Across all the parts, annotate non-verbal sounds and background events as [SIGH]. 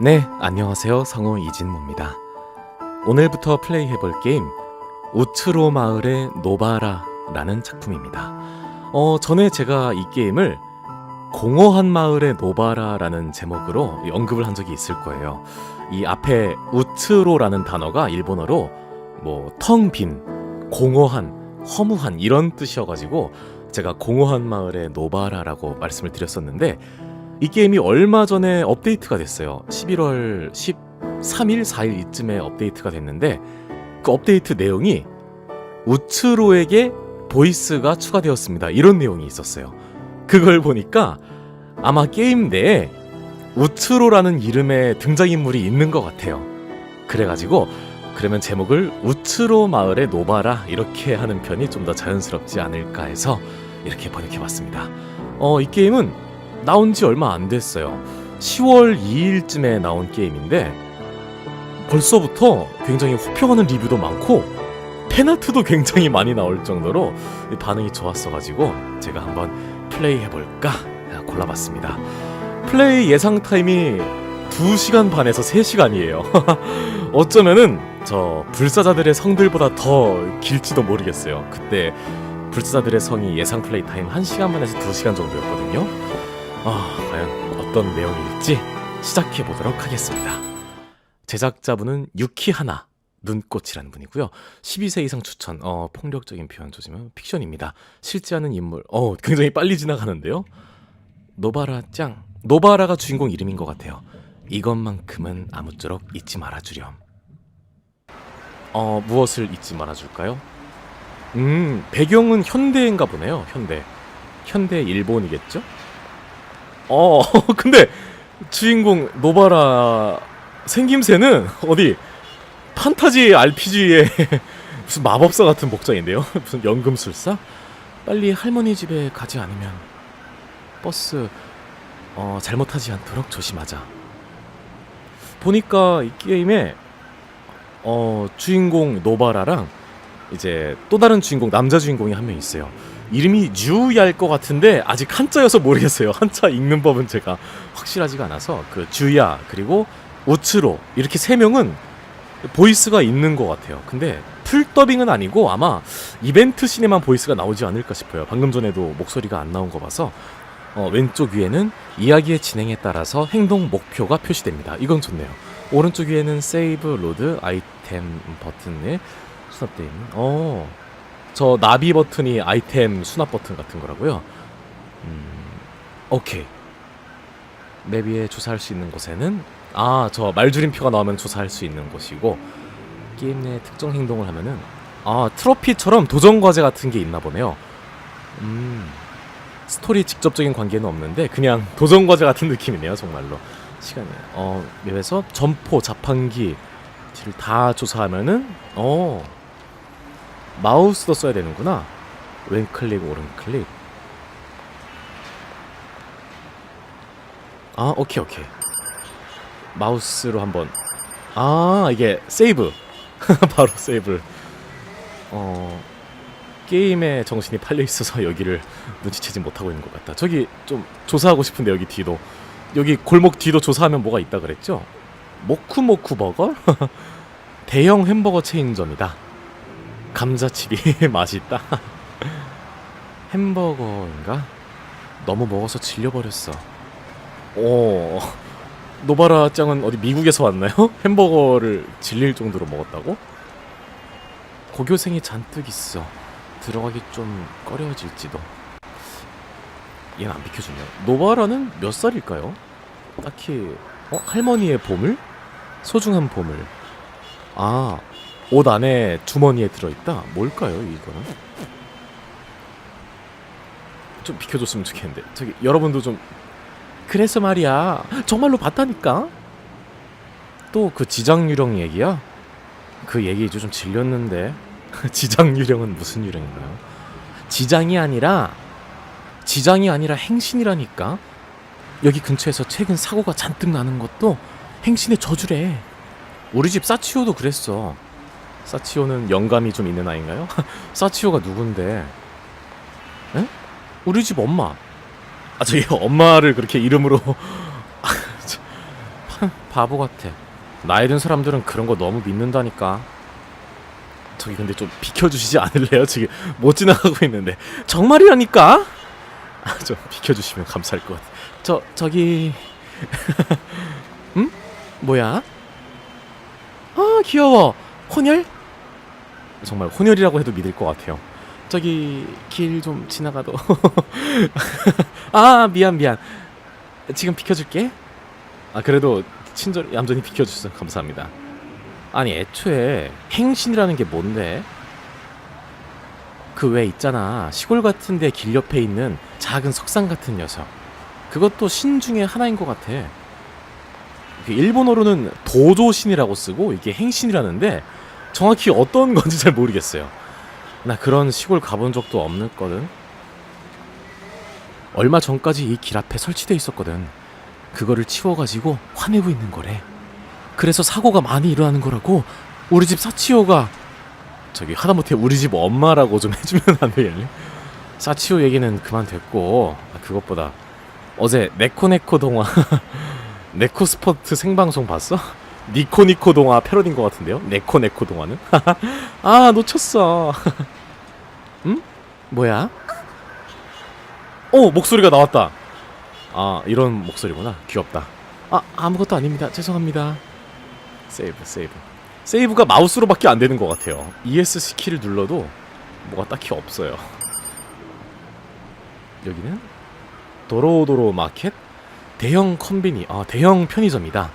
네, 안녕하세요. 성우 이진모입니다. 오늘부터 플레이해볼 게임 우츠로 마을의 노바라라는 작품입니다. 어, 전에 제가 이 게임을 공허한 마을의 노바라라는 제목으로 언급을 한 적이 있을 거예요. 이 앞에 우츠로라는 단어가 일본어로 뭐 텅 빈, 공허한, 허무한 이런 뜻이어가지고 제가 공허한 마을의 노바라라고 말씀을 드렸었는데 이 게임이 얼마 전에 업데이트가 됐어요. 11월 13일, 4일 이쯤에 업데이트가 됐는데 그 업데이트 내용이 우츠로에게 보이스가 추가되었습니다. 이런 내용이 있었어요. 그걸 보니까 아마 게임 내에 우츠로라는 이름의 등장인물이 있는 것 같아요. 그래가지고 그러면 제목을 우츠로 마을의 노바라 이렇게 하는 편이 좀 더 자연스럽지 않을까 해서 이렇게 번역해봤습니다. 어, 이 게임은 나온 지 얼마 안 됐어요. 10월 2일쯤에 나온 게임인데 벌써부터 굉장히 호평하는 리뷰도 많고 팬아트도 굉장히 많이 나올 정도로 반응이 좋았어가지고 제가 한번 플레이 해볼까 골라봤습니다. 플레이 예상 타임이 2시간 반에서 3시간이에요. [LAUGHS] 어쩌면은 저 불사자들의 성들보다 더 길지도 모르겠어요. 그때 불사자들의 성이 예상 플레이 타임 1시간 반에서 2시간 정도였거든요. 아, 과연 어떤 내용일지 시작해 보도록 하겠습니다. 제작자분은 유키 하나 눈꽃이라는 분이고요. 12세 이상 추천. 어, 폭력적인 표현 조심은 픽션입니다. 실제 하는 인물. 어, 굉장히 빨리 지나가는데요. 노바라 짱. 노바라가 주인공 이름인 것 같아요. 이것만큼은 아무쪼록 잊지 말아주렴. 어, 무엇을 잊지 말아줄까요? 음, 배경은 현대인가 보네요. 현대. 현대 일본이겠죠? 어, [LAUGHS] 근데 주인공 노바라 생김새는 어디 판타지 RPG의 [LAUGHS] 무슨 마법사 같은 복장인데요? [LAUGHS] 무슨 연금술사? 빨리 할머니 집에 가지 않으면 버스 어, 잘못하지 않도록 조심하자. 보니까 이 게임에 어, 주인공 노바라랑 이제 또 다른 주인공 남자 주인공이 한 명 있어요. 이름이 주야일 것 같은데 아직 한자여서 모르겠어요. 한자 읽는 법은 제가 확실하지가 않아서 그 주야 그리고 우츠로 이렇게 세 명은 보이스가 있는 것 같아요. 근데 풀 더빙은 아니고 아마 이벤트 씬에만 보이스가 나오지 않을까 싶어요. 방금 전에도 목소리가 안 나온 거 봐서 어, 왼쪽 위에는 이야기의 진행에 따라서 행동 목표가 표시됩니다. 이건 좋네요. 오른쪽 위에는 세이브 로드 아이템 버튼에 수납되어 있는. 어, 저 나비 버튼이 아이템 수납 버튼 같은 거라고요. 음, 오케이. 맵 위에 조사할 수 있는 곳에는 아, 저 말줄임표가 나오면 조사할 수 있는 곳이고 게임 내 특정 행동을 하면은 아, 트로피처럼 도전 과제 같은 게 있나 보네요. 음. 스토리 직접적인 관계는 없는데 그냥 도전 과제 같은 느낌이네요, 정말로. 시간이. 어, 맵에서 점포, 자판기 를다 조사하면은 어. 마우스도 써야 되는구나. 왼클릭, 오른클릭. 아, 오케이, 오케이. 마우스로 한번. 아, 이게 세이브. [LAUGHS] 바로 세이브를. 어, 게임에 정신이 팔려 있어서 여기를 눈치채지 못하고 있는 것 같다. 저기 좀 조사하고 싶은데 여기 뒤도. 여기 골목 뒤도 조사하면 뭐가 있다 그랬죠? 모쿠모쿠 버거? [LAUGHS] 대형 햄버거 체인점이다. 감자칩이 [LAUGHS] 맛있다. 햄버거인가? 너무 먹어서 질려버렸어. 오, 노바라 짱은 어디 미국에서 왔나요? [LAUGHS] 햄버거를 질릴 정도로 먹었다고? 고교생이 잔뜩 있어. 들어가기 좀 꺼려질지도. 얘는 안 비켜주네요. 노바라는 몇 살일까요? 딱히 어 할머니의 보물? 소중한 보물. 아, 옷 안에 주머니에 들어있다. 뭘까요, 이거는? 좀 비켜줬으면 좋겠는데. 저기 여러분도 좀 그래서 말이야. 정말로 봤다니까. 또 그 지장 유령 얘기야? 그 얘기 이제 좀 질렸는데. [LAUGHS] 지장 유령은 무슨 유령인가요? 지장이 아니라 지장이 아니라 행신이라니까. 여기 근처에서 최근 사고가 잔뜩 나는 것도 행신의 저주래. 우리 집 사치오도 그랬어. 사치오는 영감이 좀 있는 아이인가요? [LAUGHS] 사치오가 누군데? 에? 우리 집 엄마. 아 저기 [LAUGHS] 엄마를 그렇게 이름으로 [LAUGHS] 아, 바보 같아. 나이 든 사람들은 그런 거 너무 믿는다니까. 저기 근데 좀 비켜주시지 않을래요? 지금 못 지나가고 있는데 정말이라니까. 아, 좀 비켜주시면 감사할 것 같아. 저 저기, 응? 뭐야? 아 귀여워. 혼혈? 정말 혼혈이라고 해도 믿을 것 같아요. 저기 길 좀 지나가도. [LAUGHS] 아 미안 미안. 지금 비켜줄게. 아 그래도 친절 얌전히 비켜주셔서 감사합니다. 아니 애초에 행신이라는 게 뭔데? 그 왜 있잖아 시골 같은데 길 옆에 있는 작은 석상 같은 녀석. 그것도 신 중에 하나인 것 같아. 그 일본어로는 도조신이라고 쓰고 이게 행신이라는데 정확히 어떤 건지 잘 모르겠어요. 나 그런 시골 가본 적도 없거든. 얼마 전까지 이 길 앞에 설치돼 있었거든. 그거를 치워가지고 화내고 있는 거래. 그래서 사고가 많이 일어나는 거라고 우리 집 사치오가 저기 하다못해 우리 집 엄마라고 좀 해주면 안 되겠니? 사치오 얘기는 그만 됐고 아, 그것보다 어제 네코네코 동화 [LAUGHS] 네코 스포츠 생방송 봤어? 니코니코 동화 패러디인 것 같은데요? 네코네코 동화는? [LAUGHS] 아 놓쳤어. [LAUGHS] 응? 뭐야? 어 목소리가 나왔다. 아 이런 목소리구나. 귀엽다. 아 아무것도 아닙니다. 죄송합니다. 세이브 세이브. 세이브가 마우스로밖에 안 되는 것 같아요. ESC 키를 눌러도 뭐가 딱히 없어요. 여기는 도로도로 마켓 대형 컨비니 아 대형 편의점이다.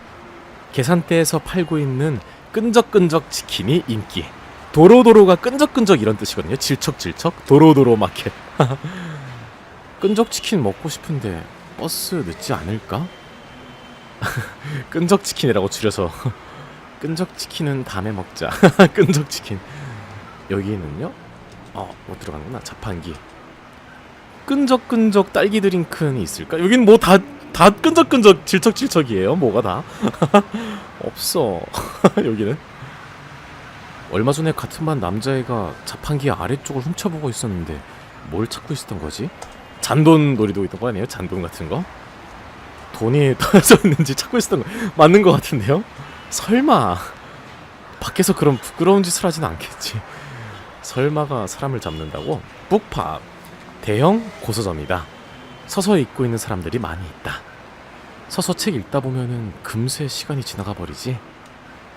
계산대에서 팔고 있는 끈적끈적 치킨이 인기. 도로도로가 끈적끈적 이런 뜻이거든요. 질척질척 도로도로 마켓. [LAUGHS] 끈적 치킨 먹고 싶은데 버스 늦지 않을까? [LAUGHS] 끈적 치킨이라고 줄여서 [LAUGHS] 끈적 치킨은 다음에 먹자. 끈적 치킨. 여기는요? 어, 못 들어가는구나. 자판기. 끈적끈적 딸기 드링크는 있을까? 여긴 뭐 다 다 끈적끈적 질척질척이에요. 뭐가 다 [LAUGHS] 없어. [LAUGHS] 여기는 얼마 전에 같은 반 남자애가 자판기 아래쪽을 훔쳐보고 있었는데 뭘 찾고 있었던 거지? 잔돈 놀이도 있던 거 아니에요? 잔돈 같은 거? 돈이 [LAUGHS] 떨어져 있는지 찾고 있었던 거 맞는 거 같은데요? 설마 밖에서 그런 부끄러운 짓을 하진 않겠지. 설마가 사람을 잡는다고? 북팝 대형 고서점이다. 서서 읽고 있는 사람들이 많이 있다. 서서 책 읽다 보면은 금세 시간이 지나가 버리지.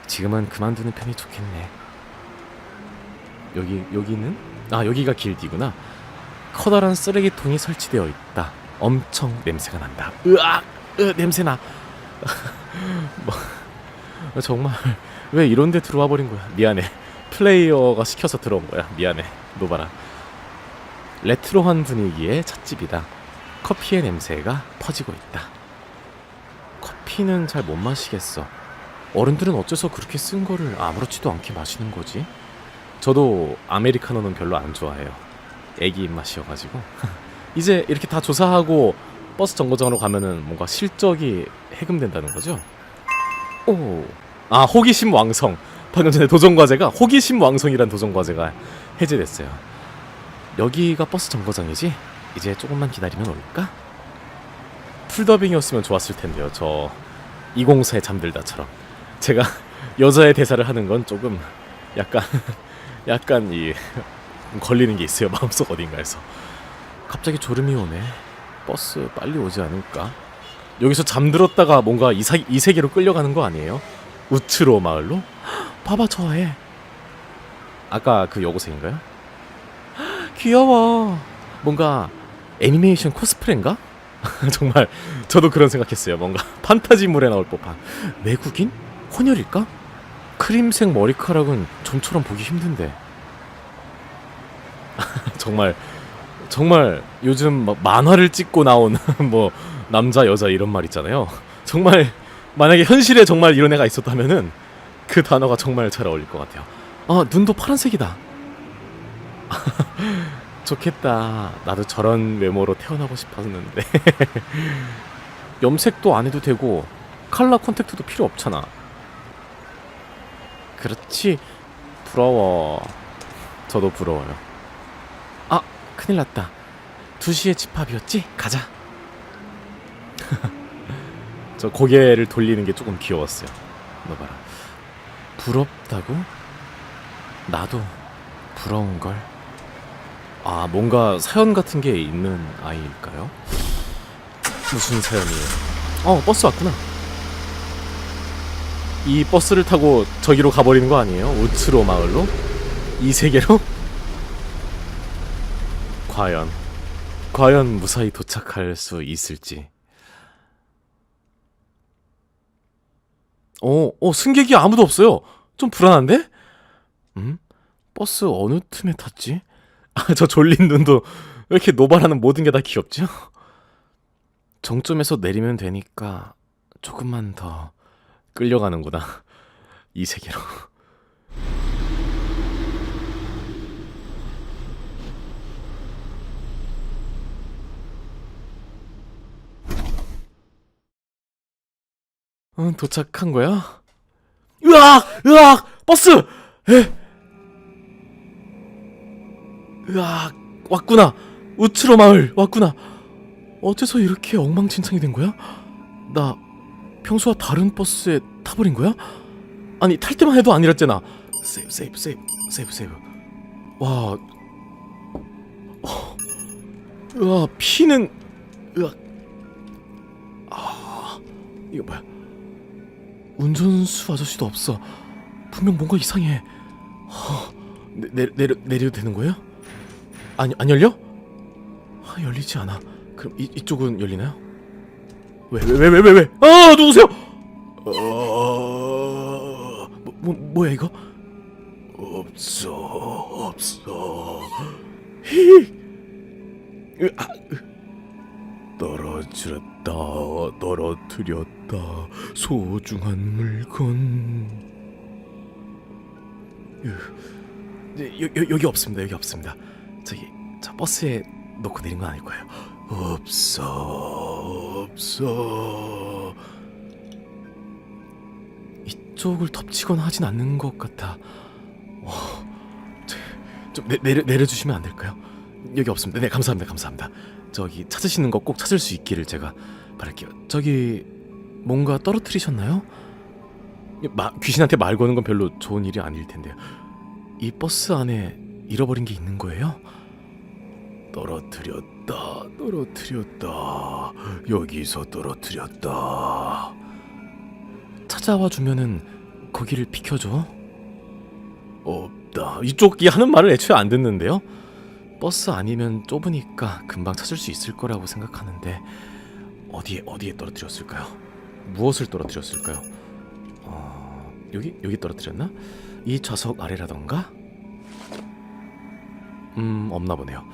지금은 그만두는 편이 좋겠네. 여기 여기는 아 여기가 길 뒤구나. 커다란 쓰레기통이 설치되어 있다. 엄청 냄새가 난다. 으악, 으, 냄새 나. [LAUGHS] 뭐, 정말 왜 이런데 들어와 버린 거야? 미안해. 플레이어가 시켜서 들어온 거야. 미안해. 노바라. 레트로한 분위기의 찻집이다. 커피의 냄새가 퍼지고 있다. 커피는 잘 못 마시겠어. 어른들은 어째서 그렇게 쓴 거를 아무렇지도 않게 마시는 거지? 저도 아메리카노는 별로 안 좋아해요. 애기 입맛이어가지고. [LAUGHS] 이제 이렇게 다 조사하고 버스 정거장으로 가면은 뭔가 실적이 해금된다는 거죠? 오. 아, 호기심 왕성. 방금 전에 도전과제가 호기심 왕성이란 도전과제가 해제됐어요. 여기가 버스 정거장이지? 이제 조금만 기다리면 올까? 풀더빙이었으면 좋았을 텐데요. 저 204에 잠들다처럼. 제가 [LAUGHS] 여자의 대사를 하는 건 조금 약간 [LAUGHS] 약간 이 [LAUGHS] 걸리는 게 있어요. 마음속 어딘가에서. 갑자기 졸음이 오네. 버스 빨리 오지 않을까? 여기서 잠들었다가 뭔가 이, 사, 이 세계로 끌려가는 거 아니에요? 우츠로 마을로? [GASPS] 봐봐 저 애. 아까 그 여고생인가요? [GASPS] 귀여워. 뭔가 애니메이션 코스프레인가? [LAUGHS] 정말 저도 그런 생각했어요. 뭔가 [LAUGHS] 판타지물에 나올 법한 외국인? 혼혈일까? 크림색 머리카락은 좀처럼 보기 힘든데. [LAUGHS] 정말 정말 요즘 막 만화를 찍고 나온 뭐 남자 여자 이런 말 있잖아요. 정말 만약에 현실에 정말 이런 애가 있었다면은 그 단어가 정말 잘 어울릴 것 같아요. 아 눈도 파란색이다. 좋겠다. 나도 저런 외모로 태어나고 싶었는데. [LAUGHS] 염색도 안 해도 되고 칼라 콘택트도 필요 없잖아. 그렇지. 부러워. 저도 부러워요. 아, 큰일 났다. 2시에 집합이었지? 가자. [LAUGHS] 저 고개를 돌리는 게 조금 귀여웠어요. 너 봐라. 부럽다고? 나도 부러운 걸. 아, 뭔가 사연 같은 게 있는 아이일까요? 무슨 사연이에요? 어, 버스 왔구나. 이 버스를 타고 저기로 가버리는 거 아니에요? 우츠로 마을로? 이 세계로? 과연 과연 무사히 도착할 수 있을지. 어, 어, 승객이 아무도 없어요. 좀 불안한데? 음? 버스 어느 틈에 탔지? 아, 저 졸린 눈도 왜 이렇게 노발하는 모든 게 다 귀엽죠? 정점에서 내리면 되니까 조금만 더 끌려가는구나. 이 세계로. 응, 도착한 거야? 으악! 으악! 버스! 에? 으악! 왔구나! 우츠로 마을 왔구나! 어째서 이렇게 엉망진창이 된 거야? 나 평소와 다른 버스에 타버린 거야? 아니 탈 때만 해도 아니랬잖아 세이브 세이브 세이브 세이브 세이브 와 어. 으아 피는 으악 아 이거 뭐야 운전수 아저씨도 없어. 분명 뭔가 이상해. 허, 내, 내, 내려, 내려도 되는 거예 요? 아니, 안 열려? 아, 열리지 않아. 그럼 이, 이쪽은 열리나요? 왜, 왜, 왜, 왜, 왜, 왜? 아, 누구세요? 어... 뭐, 뭐, 뭐야, 이거? 없어, 없어. 히! 으, 아, 으. 떨어졌다 떨어뜨렸다 소중한 물건 여, 여, 여기 없습니다 여기 없습니다 저기 저 버스에 놓고 내린 건 아닐 거예요 없어 없어 이쪽을 덮치거나 하진 않는 것 같아 어, 저, 좀 내, 내려, 내려주시면 안 될까요? 여기 없습니다 네 감사합니다 감사합니다 저기 찾으시는 거 꼭 찾을 수 있기를 제가 바랄게요. 저기 뭔가 떨어뜨리셨나요? 마, 귀신한테 말 거는 건 별로 좋은 일이 아닐 텐데요. 이 버스 안에 잃어버린 게 있는 거예요? 떨어뜨렸다, 떨어뜨렸다, 여기서 떨어뜨렸다. 찾아와 주면은 거기를 비켜줘. 없다. 이쪽이 하는 말을 애초에 안 듣는데요. 버스 아니면 좁으니까 금방 찾을 수 있을 거라고 생각하는데 어디에 어디에 떨어뜨렸을까요? 무엇을 떨어뜨렸을까요? 어, 여기 여기 떨어뜨렸나? 이 좌석 아래라던가? 음 없나 보네요.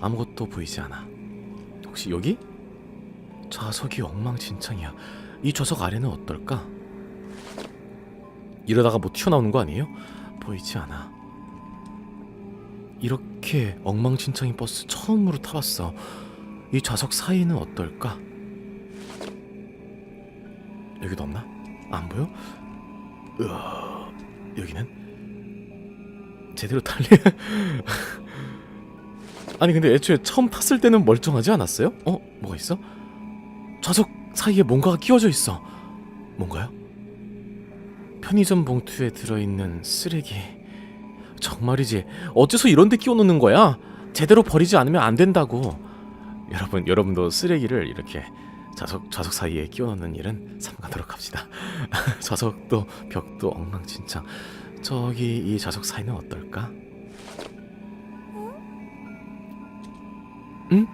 아무것도 보이지 않아. 혹시 여기? 좌석이 엉망진창이야. 이 좌석 아래는 어떨까? 이러다가 뭐 튀어나오는 거 아니에요? 보이지 않아. 이렇게 엉망진창인 버스 처음으로 타봤어. 이 좌석 사이는 어떨까? 여기도 없나? 안 보여? 으아, 여기는 제대로 탈리. [LAUGHS] 아니 근데 애초에 처음 탔을 때는 멀쩡하지 않았어요? 어, 뭐가 있어? 좌석 사이에 뭔가가 끼워져 있어. 뭔가요? 편의점 봉투에 들어있는 쓰레기. 정말이지 어째서 이런 데 끼워 놓는 거야? 제대로 버리지 않으면 안 된다고. 여러분, 여러분도 쓰레기를 이렇게 좌석 좌석 사이에 끼워 넣는 일은 삼가도록 합시다. [LAUGHS] 좌석도 벽도 엉망진창. 저기 이 좌석 사이는 어떨까? 응?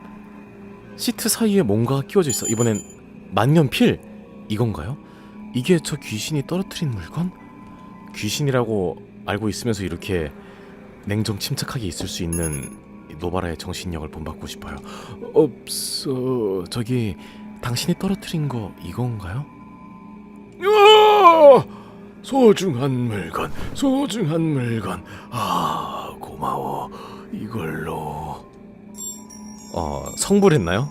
시트 사이에 뭔가 끼워져 있어. 이번엔 만년필 이건가요? 이게 저 귀신이 떨어뜨린 물건? 귀신이라고 알고 있으면서 이렇게 냉정 침착하게 있을 수 있는 이 노바라의 정신력을 본받고 싶어요. 없어. 저기 당신이 떨어뜨린 거 이건가요? 야! 소중한 물건, 소중한 물건. 아, 고마워. 이걸로. 어, 성불했나요?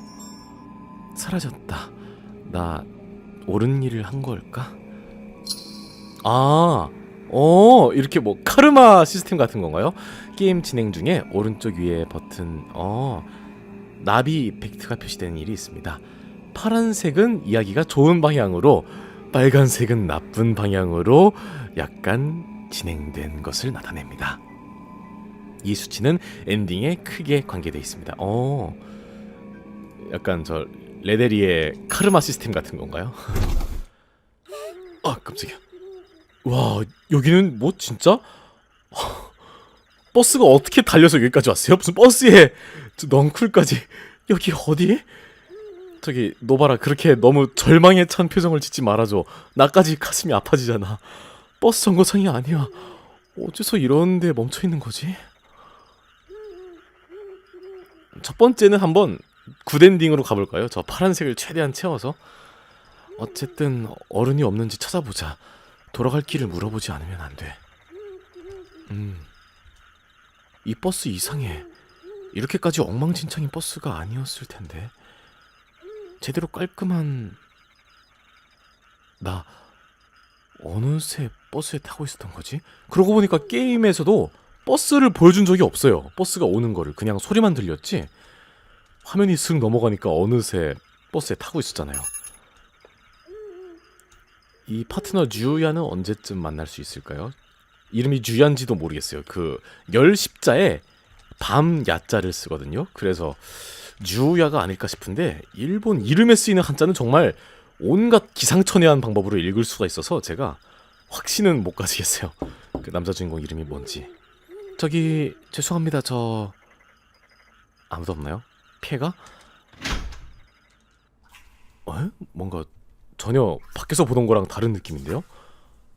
사라졌다. 나 옳은 일을 한 걸까? 아, 어 이렇게 뭐 카르마 시스템 같은 건가요? 게임 진행 중에 오른쪽 위에 버튼 어 나비 이펙트가 표시되는 일이 있습니다. 파란색은 이야기가 좋은 방향으로 빨간색은 나쁜 방향으로 약간 진행된 것을 나타냅니다. 이 수치는 엔딩에 크게 관계되어 있습니다. 어, 약간 저 레데리의 카르마 시스템 같은 건가요? [LAUGHS] 아 깜짝이야. 와 여기는 뭐 진짜 버스가 어떻게 달려서 여기까지 왔어요? 무슨 버스에 저 넝쿨까지 여기 어디? 저기 노바라 그렇게 너무 절망에 찬 표정을 짓지 말아줘. 나까지 가슴이 아파지잖아. 버스 정거장이 아니야. 어째서 이런데 멈춰 있는 거지? 첫 번째는 한번 굿엔딩으로 가볼까요? 저 파란색을 최대한 채워서 어쨌든 어른이 없는지 찾아보자. 돌아갈 길을 물어보지 않으면 안 돼. 음, 이 버스 이상해. 이렇게까지 엉망진창인 버스가 아니었을 텐데. 제대로 깔끔한 나 어느새 버스에 타고 있었던 거지? 그러고 보니까 게임에서도 버스를 보여준 적이 없어요. 버스가 오는 거를 그냥 소리만 들렸지. 화면이 슥 넘어가니까 어느새 버스에 타고 있었잖아요. 이 파트너 주야는 언제쯤 만날 수 있을까요? 이름이 주야인지도 모르겠어요. 그 열 십자에 밤 야자를 쓰거든요. 그래서 주야가 아닐까 싶은데 일본 이름에 쓰이는 한자는 정말 온갖 기상천외한 방법으로 읽을 수가 있어서 제가 확신은 못 가지겠어요. 그 남자 주인공 이름이 뭔지. 저기 죄송합니다. 저 아무도 없나요? 피해가? 어? 뭔가 전혀 밖에서 보던 거랑 다른 느낌인데요.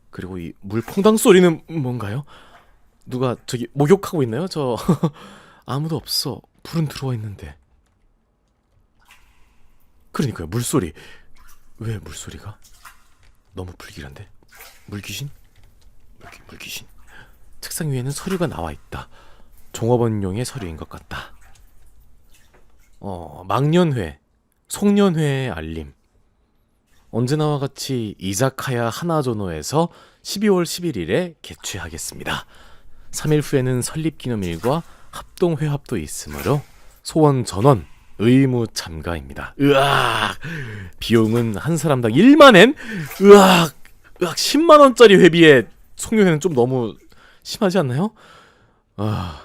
그리고 이 물 퐁당 소리는 뭔가요? 누가 저기 목욕하고 있나요? 저 [LAUGHS] 아무도 없어. 불은 들어와 있는데. 그러니까요. 물소리. 왜 물소리가? 너무 불길한데. 물귀신? 물귀, 물귀신. 책상 위에는 서류가 나와 있다. 종업원용의 서류인 것 같다. 어, 망년회, 송년회의 알림. 언제나와 같이 이자카야 하나조노에서 12월 11일에 개최하겠습니다. 3일 후에는 설립기념일과 합동회합도 있으므로 소원 전원 의무 참가입니다. 으악! 비용은 한 사람당 1만엔? 으악! 으악! 10만 원짜리 회비에 송년회는 좀 너무 심하지 않나요? 아,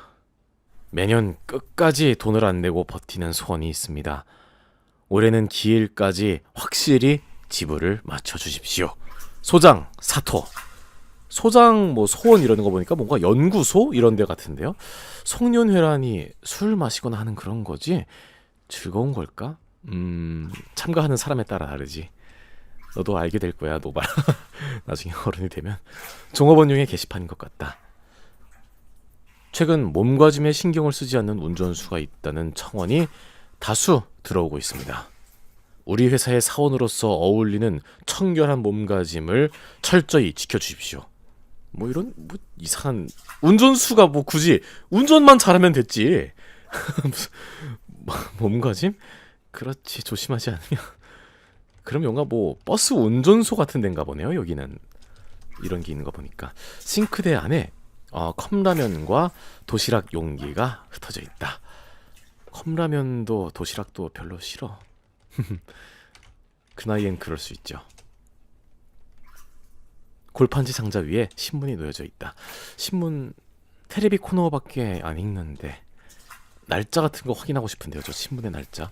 매년 끝까지 돈을 안 내고 버티는 소원이 있습니다. 올해는 기일까지 확실히 지불을 맞춰 주십시오. 소장 사토. 소장 뭐 소원 이러는 거 보니까 뭔가 연구소 이런 데 같은데요. 송년회라니 술 마시거나 하는 그런 거지. 즐거운 걸까? 음, 참가하는 사람에 따라 다르지. 너도 알게 될 거야, 노바. [LAUGHS] 나중에 어른이 되면 종업원용의 게시판인 것 같다. 최근 몸가짐에 신경을 쓰지 않는 운전수가 있다는 청원이 다수 들어오고 있습니다. 우리 회사의 사원으로서 어울리는 청결한 몸가짐을 철저히 지켜주십시오. 뭐 이런 뭐 이상한 운전수가 뭐 굳이 운전만 잘하면 됐지. [LAUGHS] 뭐, 몸가짐? 그렇지 조심하지 않으면. 그럼 뭔가 뭐 버스 운전소 같은 데인가 보네요. 여기는 이런 게 있는 거 보니까 싱크대 안에 어, 컵라면과 도시락 용기가 흩어져 있다. 컵라면도 도시락도 별로 싫어. [LAUGHS] 그 나이엔 그럴 수 있죠. 골판지 상자 위에 신문이 놓여져 있다. 신문 테레비 코너밖에 안 읽는데 날짜 같은 거 확인하고 싶은데요. 저 신문의 날짜.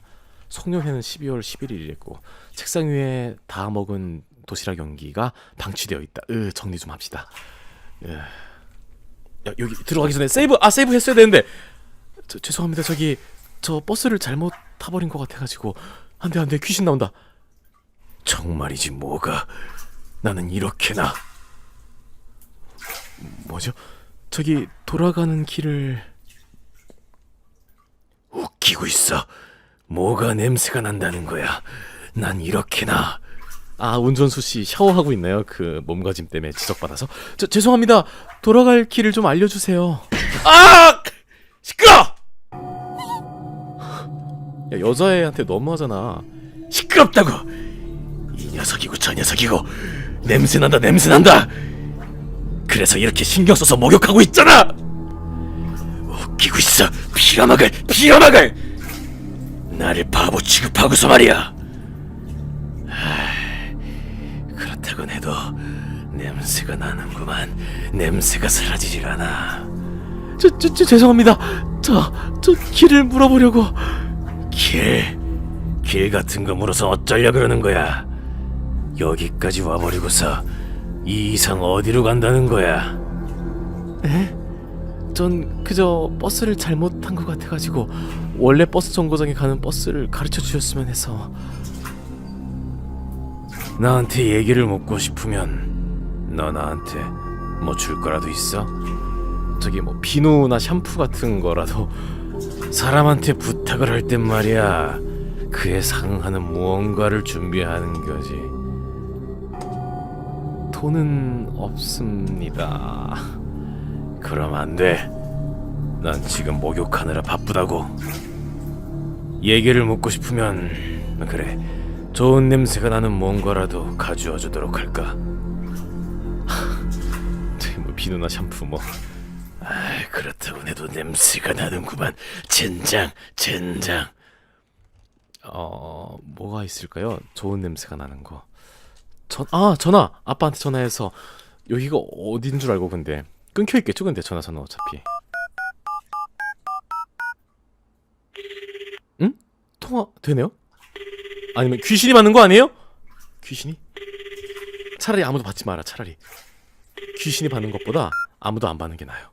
송년회는 12월 11일이고 책상 위에 다 먹은 도시락 연기가 방치되어 있다. 으, 정리 좀 합시다. 으. 야, 여기 들어가기 전에 세이브 아 세이브 했어야 되는데 저, 죄송합니다. 저기 저 버스를 잘못 타버린 것 같아가지고 안돼 안돼 귀신 나온다. 정말이지 뭐가 나는 이렇게나 뭐죠? 저기 돌아가는 길을 웃기고 있어. 뭐가 냄새가 난다는 거야. 난 이렇게나. 아 운전수 씨 샤워하고 있나요? 그 몸가짐 때문에 지적받아서. 저 죄송합니다. 돌아갈 길을 좀 알려주세요. 아! 시끄러! 야 여자애한테 너무하잖아. 시끄럽다고. 이 녀석이고 저 녀석이고 냄새 난다 냄새 난다. 그래서 이렇게 신경 써서 목욕하고 있잖아. 웃기고 있어 빌어먹을 빌어먹을 나를 바보 취급하고서 말이야 퇴근해도 냄새가 나는구만. 냄새가 사라지질 않아. 저, 저, 저 죄송합니다. 저, 저 길을 물어보려고. 길? 길 같은 거 물어서 어쩌려 그러는 거야? 여기까지 와버리고서 이 이상 어디로 간다는 거야? 에? 전 그저 버스를 잘못한 것 같아가지고 원래 버스 정거장에 가는 버스를 가르쳐 주셨으면 해서 나한테 얘기를 묻고 싶으면 너 나한테 뭐 줄 거라도 있어? 저기 뭐 비누나 샴푸 같은 거라도 사람한테 부탁을 할 땐 말이야 그에 상하는 무언가를 준비하는 거지 돈은 없습니다 그럼 안 돼. 난 지금 목욕하느라 바쁘다고. 얘기를 묻고 싶으면 그래. 좋은 냄새가 나는 뭔가라도 가져와 주도록 할까? 저기 [LAUGHS] 뭐 비누나 샴푸 뭐. 아, 그렇다고 해도 냄새가 나는구만. 젠장, 젠장. 어, 뭐가 있을까요? 좋은 냄새가 나는 거. 전, 아, 전화. 아빠한테 전화해서 여기가 어딘 줄 알고 근데 끊겨 있겠죠 근데 전화선은 어차피 응? 통화 되네요? 아니면 귀신이 받는 거 아니에요? 귀신이? 차라리 아무도 받지 마라 차라리. 귀신이 받는 것보다 아무도 안 받는 게 나아요.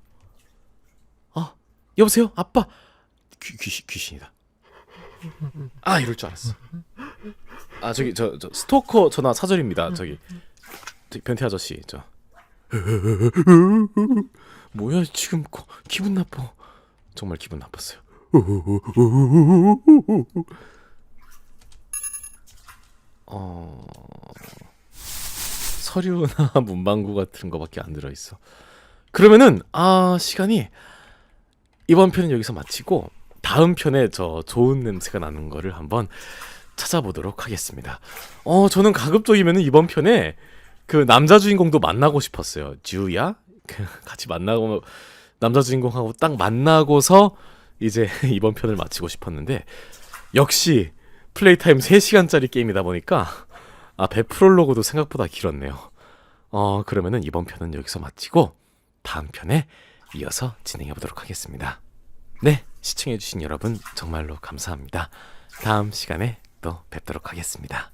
아 여보세요? 아빠. 귀, 귀신, 귀신이다. 아 이럴 줄 알았어. 아 저기 저, 저 스토커 전화 사절입니다 저기 변태 아저씨 저. 뭐야 지금 거, 기분 나빠. 정말 기분 나빴어요 어 서류나 [LAUGHS] 문방구 같은 거밖에 안 들어 있어. 그러면은 아 시간이 이번 편은 여기서 마치고 다음 편에 저 좋은 냄새가 나는 거를 한번 찾아보도록 하겠습니다. 어 저는 가급적이면은 이번 편에 그 남자 주인공도 만나고 싶었어요. 주야? 그 [LAUGHS] 같이 만나고 남자 주인공하고 딱 만나고서 이제 [LAUGHS] 이번 편을 마치고 싶었는데 역시 플레이 타임 3시간짜리 게임이다 보니까 아, 배 프롤로그도 생각보다 길었네요. 어, 그러면은 이번 편은 여기서 마치고 다음 편에 이어서 진행해 보도록 하겠습니다. 네, 시청해 주신 여러분 정말로 감사합니다. 다음 시간에 또 뵙도록 하겠습니다.